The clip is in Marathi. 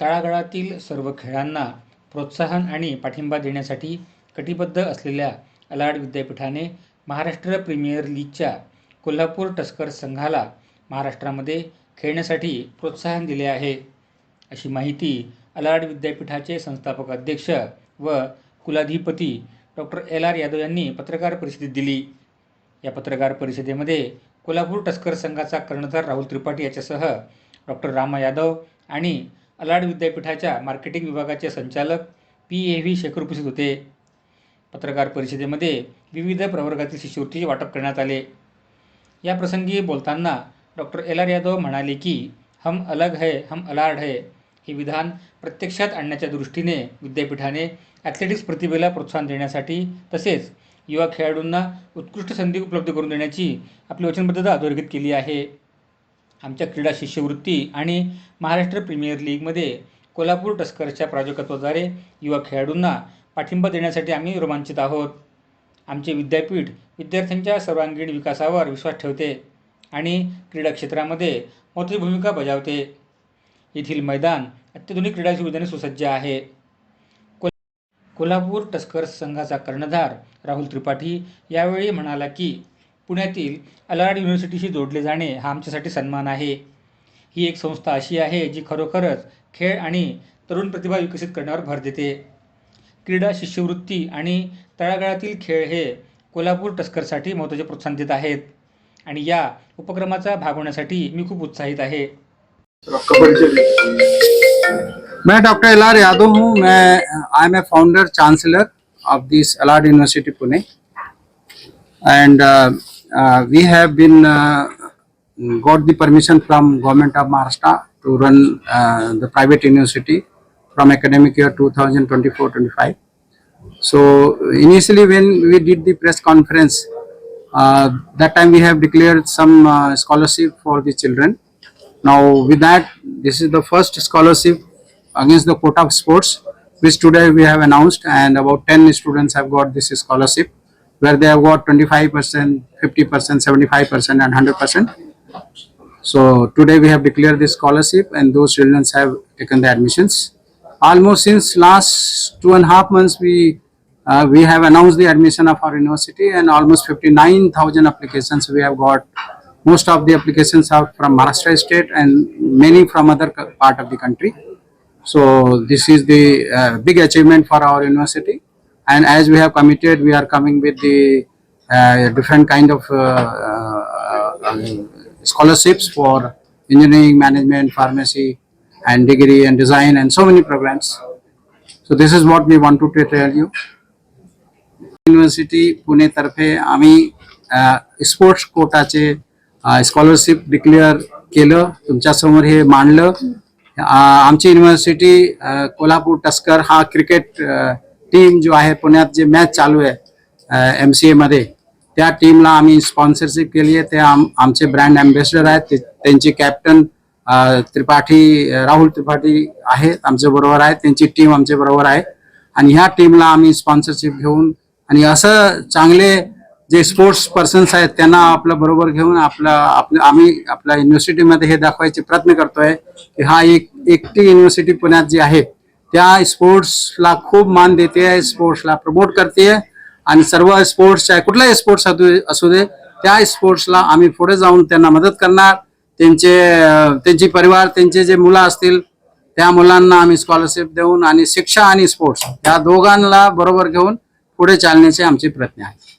तळागाळातील सर्व खेळांना प्रोत्साहन आणि पाठिंबा देण्यासाठी कटिबद्ध असलेल्या अलाड विद्यापीठाने महाराष्ट्र प्रीमियर लीगच्या कोल्हापूर टस्कर संघाला महाराष्ट्रामध्ये खेळण्यासाठी प्रोत्साहन दिले आहे. अशी माहिती अलाड विद्यापीठाचे संस्थापक अध्यक्ष व कुलाधिपती डॉक्टर एल आर यादव यांनी पत्रकार परिषदेत दिली. या पत्रकार परिषदेमध्ये कोल्हापूर टस्कर संघाचा कर्णधार राहुल त्रिपाठी याच्यासह डॉक्टर रामा यादव आणि अलाड विद्यापीठाच्या मार्केटिंग विभागाचे संचालक पी ए व्ही शेखर उपस्थित होते. पत्रकार परिषदेमध्ये विविध प्रवर्गातील शिष्यवृत्तीचे वाटप करण्यात आले. या प्रसंगी बोलताना डॉक्टर एल आर यादव म्हणाले की हम अलग है हम अलाड है हे विधान प्रत्यक्षात आणण्याच्या दृष्टीने विद्यापीठाने ॲथलेटिक्स प्रतिभेला प्रोत्साहन देण्यासाठी तसेच युवा खेळाडूंना उत्कृष्ट संधी उपलब्ध करून देण्याची आपली वचनबद्धता अधोरेखित केली आहे. आमच्या क्रीडा शिष्यवृत्ती आणि महाराष्ट्र प्रीमियर लीगमध्ये कोल्हापूर टस्करच्या प्रायोजकत्वाद्वारे युवा खेळाडूंना पाठिंबा देण्यासाठी आम्ही रोमांचित आहोत. आमचे विद्यापीठ विद्यार्थ्यांच्या सर्वांगीण विकासावर विश्वास ठेवते आणि क्रीडा क्षेत्रामध्ये महत्त्वाची भूमिका बजावते. येथील मैदान अत्याधुनिक क्रीडा सुविधांनी सुसज्ज आहे. कोल कोल्हापूर टस्कर्स संघाचा कर्णधार राहुल त्रिपाठी यावेळी म्हणाला की पुण्यातील अलाड युनिव्हर्सिटीशी जोडले जाणे हा आमच्यासाठी सन्मान आहे. ही एक संस्था अशी आहे जी खरोखरच खेळ आणि तरुण प्रतिभा विकसित करण्यावर भर देते. क्रीडा शिष्यवृत्ती आणि तळागाळातील खेळ हे कोल्हापूर टस्करसाठी महत्त्वाचे प्रोत्साहन देत आहेत आणि या उपक्रमाचा भाग होण्यासाठी मी खूप उत्साहित आहे. मैं डॉक्टर एल आर यादव हूँ। मैं I am a founder chancellor of this Alard university Pune and Uh, we have been uh, got the permission from government of Maharashtra to run uh, the private university from academic year 2024-25. So initially when we did the press conference, uh, that time we have declared some uh, scholarship for the children. Now with that, this is the first scholarship against the quota of sports, which today we have announced and about 10 students have got this scholarship where they have got 25%, 50%, 75% and 100%. So today we have declared this scholarship and those children have taken the admissions. Almost since last two and a half months we uh, we have announced the admission of our university and almost 59,000 applications we have got. Most of the applications are from Maharashtra state and many from other part of the country. So this is the uh, big achievement for our university. And as we have committed, we are coming with the uh, different kind of uh, uh, uh, scholarships for engineering, management, pharmacy, and degree and design, and so many programs. So this is what we want to tell you. University Pune तर्फे आम्ही स्पोर्ट्स कोटाचे स्कॉलरशिप डिक्लेअर केलं तुमच्यासमोर हे मांडलं अ, आमची युनिव्हर्सिटी अ, कोल्हापूर टस्कर हा क्रिकेट टीम जो आहे पुण्यात जे मॅच चालू आहे एम सी एमध्ये त्या टीमला आम्ही स्पॉन्सरशिप केली आहे. ते आम आमचे ब्रँड अँबॅसेडर आहेत. ते- त्यांचे कॅप्टन त्रिपाठी राहुल त्रिपाठी आहेत आमच्या बरोबर आहेत त्यांची टीम आमच्या बरोबर आहे. आणि ह्या टीमला आम्ही स्पॉन्सरशिप घेऊन आणि असं चांगले जे स्पोर्ट्स पर्सन्स आहेत त्यांना आपलं बरोबर घेऊन आपलं आपलं आम्ही आपल्या युनिव्हर्सिटीमध्ये हे दाखवायचे प्रयत्न करतोय की हा एक एकटी युनिव्हर्सिटी पुण्यात जी आहे त्या स्पोर्ट्सला खूप मान देते स्पोर्ट्सला प्रमोट करते. आणि सर्व स्पोर्ट्सच्या कुठलाही स्पोर्ट्स असू दे त्या स्पोर्ट्सला आम्ही पुढे जाऊन त्यांना मदत करणार. त्यांचे त्यांचे त्यांची परिवार त्यांचे जे मुलं असतील त्या मुलांना आम्ही स्कॉलरशिप देऊन आणि शिक्षा आणि स्पोर्ट्स या दोघांना बरोबर घेऊन पुढे चालण्याचे आमचे प्रयत्न आहे